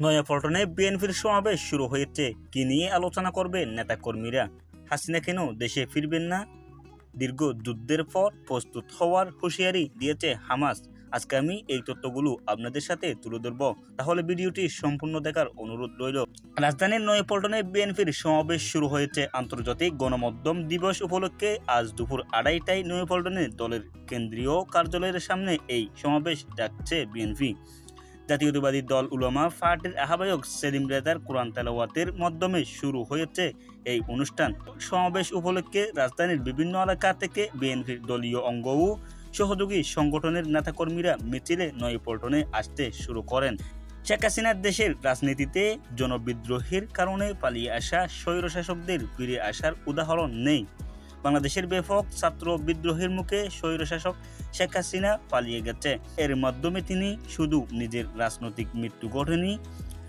নয়াপল্টনে বিএনপির সমাবেশ শুরু হয়েছে। কি নিয়ে আলোচনা করবে নেতাকর্মীরা? হাসিনা কেন দেশে ফিরবেন না? দীর্ঘ যুদ্ধের পর প্রস্তুত হওয়ার হুঁশিয়ারি দিয়েছে হামাস। আজকে আমি এই তথ্যগুলো আপনাদের সাথে তুলে ধরব। তাহলে ভিডিওটি সম্পূর্ণ দেখার অনুরোধ রইল। রাজধানীর নয়াপল্টনে বিএনপির সমাবেশ শুরু হয়েছে আন্তর্জাতিক গণমাধ্যম দিবস উপলক্ষে। আজ দুপুর আড়াইটায় নয়াপল্টনে দলের কেন্দ্রীয় কার্যালয়ের সামনে এই সমাবেশ ডাকছে বিএনপি। জাতীয়তাবাদী দল উলামা পার্টির আহ্বায়ক সেলিম রেজার কোরআন তেলাওয়াতের মাধ্যমে শুরু হয়েছে এই অনুষ্ঠান। সমাবেশ উপলক্ষে রাজধানীর বিভিন্ন এলাকা থেকে বিএনপির দলীয় অঙ্গ ও সহযোগী সংগঠনের নেতাকর্মীরা মিছিলে নয়পল্টনে আসতে শুরু করেন। শেখ হাসিনার দেশের রাজনীতিতে জনবিদ্রোহের কারণে পালিয়ে আসা স্বৈরশাসকদের ফিরে আসার উদাহরণ নেই। বাংলাদেশের ব্যাপক ছাত্র বিদ্রোহের মুখে স্বৈরশাসক শেখ হাসিনা পালিয়ে গেছে। এর মাধ্যমে তিনি শুধু নিজের রাজনৈতিক মৃত্যু ঘটেনি,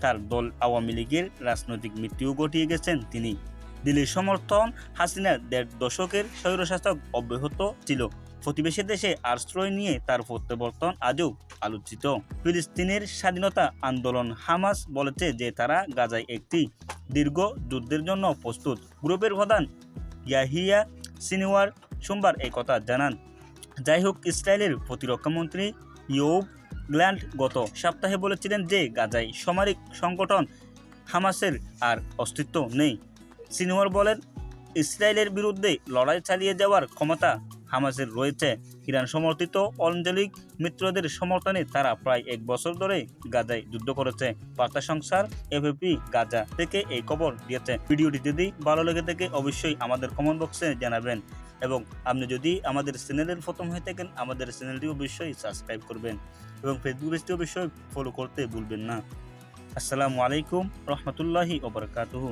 তার দল আওয়ামী লীগের রাজনৈতিক মৃত্যুও ঘটিয়ে গেছেন তিনি। দিল্লির সমর্থন হাসিনার দেড় দশকের স্বৈরশাসক অব্যাহত ছিল। প্রতিবেশী দেশে আশ্রয় নিয়ে তার প্রত্যাবর্তন আজও আলোচিত। ফিলিস্তিনের স্বাধীনতা আন্দোলন হামাস বলেছে যে তারা গাজায় একটি দীর্ঘ যুদ্ধের জন্য প্রস্তুত। গ্রুপের প্রধান ইয়াহিয়া সিনিওয়ার সোমবার এই কথা জানান। যাই হোক ইসরায়েলের প্রতিরক্ষামন্ত্রী ইয়োব গ্ল্যান্ড গত সপ্তাহে বলেছিলেন যে গাজায় সামরিক সংগঠন হামাসের আর অস্তিত্ব নেই। সিনিওয়ার বলেন, ইসরায়েলের বিরুদ্ধে লড়াই চালিয়ে যাওয়ার ক্ষমতা হামাসের রয়েছে। ইরান সমর্থিত আঞ্চলিক মিত্রদের সমর্থনে তারা প্রায় এক বছর ধরে গাজায় যুদ্ধ করেছে। বার্তা সংসার এফএপি গাজা থেকে এই খবর দিয়েছে। ভিডিওটি যদি ভালো লেগে থাকে, অবশ্যই আমাদের কমেন্ট বক্সে জানাবেন এবং আপনি যদি আমাদের চ্যানেলের প্রথম হয়ে থাকেন, আমাদের চ্যানেলটি অবশ্যই সাবস্ক্রাইব করবেন এবং ফেসবুক পেজটি অবশ্যই ফলো করতে ভুলবেন না। আসসালামু আলাইকুম, রহমতুল্লাহি ওবরকাতুহু